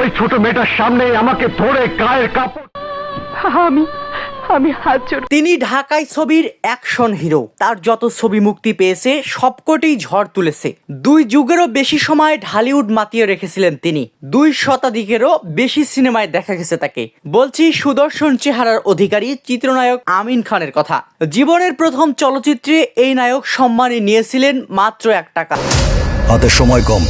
ওই ছোট মেয়েটার সামনে আমাকে ধরে গায়ের কাপড় আমি আমি হাত জোড় তিনি ঢাকায় ছবির অ্যাকশন হিরো। তার যত ছবি মুক্তি পেয়েছে সবকটি ঝড় তুলেছে। দুই যুগেরও বেশি সময় ঢালিউড মাতিয়ে রেখেছিলেন তিনি। দুই শতাধিকেরও বেশি সিনেমায় দেখা গেছে তাকে। বলছি সুদর্শন চেহারার অধিকারী চিত্রনায়ক আমিন খানের কথা। জীবনের প্রথম চলচ্চিত্রে এই নায়ক সম্মানে নিয়েছিলেন মাত্র এক টাকা। হাতে সময় কম।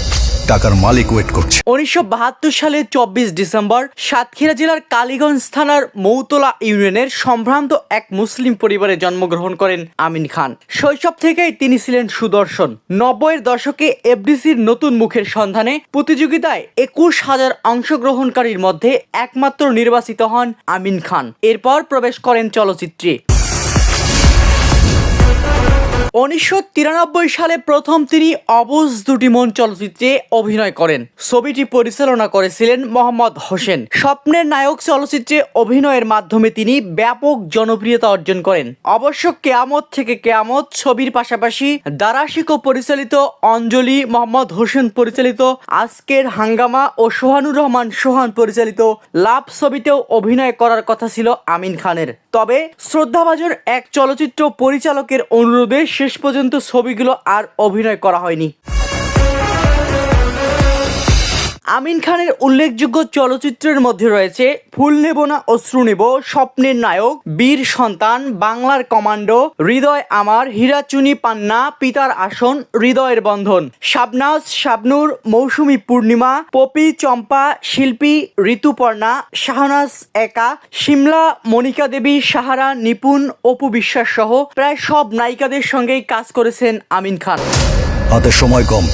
টাকার মালিক ওয়েট করছে। উনিশশো বাহাত্তর সালে চব্বিশ ডিসেম্বর সাতক্ষীরা জেলার কালীগঞ্জ থানার মৌতলা ইউনিয়নের সম্ভ্রান্ত এক মুসলিম পরিবারে জন্মগ্রহণ করেন আমিন খান। শৈশব থেকেই তিনি ছিলেন সুদর্শন। নব্বইয়ের দশকে এফডিসির নতুন মুখের সন্ধানে প্রতিযোগিতায় একুশ হাজার অংশগ্রহণকারীর মধ্যে একমাত্র নির্বাচিত হন আমিন খান। এরপর প্রবেশ করেন চলচ্চিত্রে। উনিশশো তিরানব্বই সালে প্রথম তিনি অবুজ দুটি মন চলচ্চিত্রে অভিনয় করেন। ছবিটি পরিচালনা করেছিলেন মোহাম্মদ হোসেন। স্বপ্নের নায়ক চলচ্চিত্রে অভিনয়ের মাধ্যমে তিনি ব্যাপক জনপ্রিয়তা অর্জন করেন। অবশ্য কেয়ামত থেকে কেয়ামত ছবির পাশাপাশি দারাশিকো পরিচালিত অঞ্জলি, মোহাম্মদ হোসেন পরিচালিত, আজকের হাঙ্গামা ও সোহানুর রহমান সোহান পরিচালিত লাভ ছবিতেও অভিনয় করার কথা ছিল আমিন খানের। তবে শ্রদ্ধাভাজন এক চলচ্চিত্র পরিচালকের অনুরোধে শেষ পর্যন্ত ছবিগুলো আর অভিনয় করা হয়নি। আমিন খানের উল্লেখযোগ্য চলচ্চিত্রের মধ্যে রয়েছে ফুল নেব না, অশ্রু নেব, স্বপ্নের নায়ক, বীর সন্তান, বাংলার কমান্ডো, হৃদয় আমার, হীরাচুনি পান্না, পিতার আসন, হৃদয়ের বন্ধন। শাবনাজ, শাবনুর, মৌসুমী পূর্ণিমা, পপি চম্পা, শিল্পী ঋতুপর্ণা, শাহনাজ একা সিমলা মনিকা দেবী, সাহারা, নিপুণ, অপু বিশ্বাস সহ প্রায় সব নায়িকাদের সঙ্গেই কাজ করেছেন আমিন খান। হাতে সময় কম।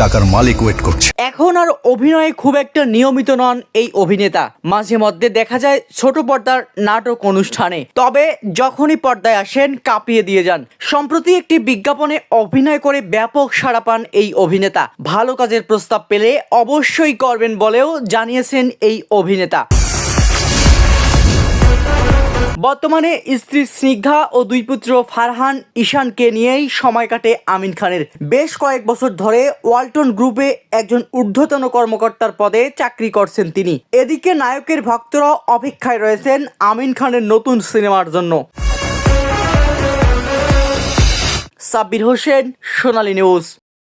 টাকার মালিক ওয়েট করছে। এখন আর অভিনয়ে খুব একটা নিয়মিত নন এই অভিনেতা। মাঝে মধ্যে দেখা যায় ছোট পর্দার নাটক অনুষ্ঠানে। তবে যখনই পর্দায় আসেন, কাঁপিয়ে দিয়ে যান। সম্প্রতি একটি বিজ্ঞাপনে অভিনয় করে ব্যাপক সাড়া পান এই অভিনেতা। ভালো কাজের প্রস্তাব পেলে অবশ্যই করবেন বলেও জানিয়েছেন এই অভিনেতা। বর্তমানে স্ত্রী স্নিগ্ধা ও দুই পুত্র ফারহান ঈশানকে নিয়েই সময় কাটে আমিন খানের। বেশ কয়েক বছর ধরে ওয়ালটন গ্রুপে একজন ঊর্ধ্বতন কর্মকর্তার পদে চাকরি করছেন তিনি। এদিকে নায়কের ভক্তরা অপেক্ষায় রয়েছেন আমিন খানের নতুন সিনেমার জন্য। সাব্বির হোসেন, সোনালী নিউজ।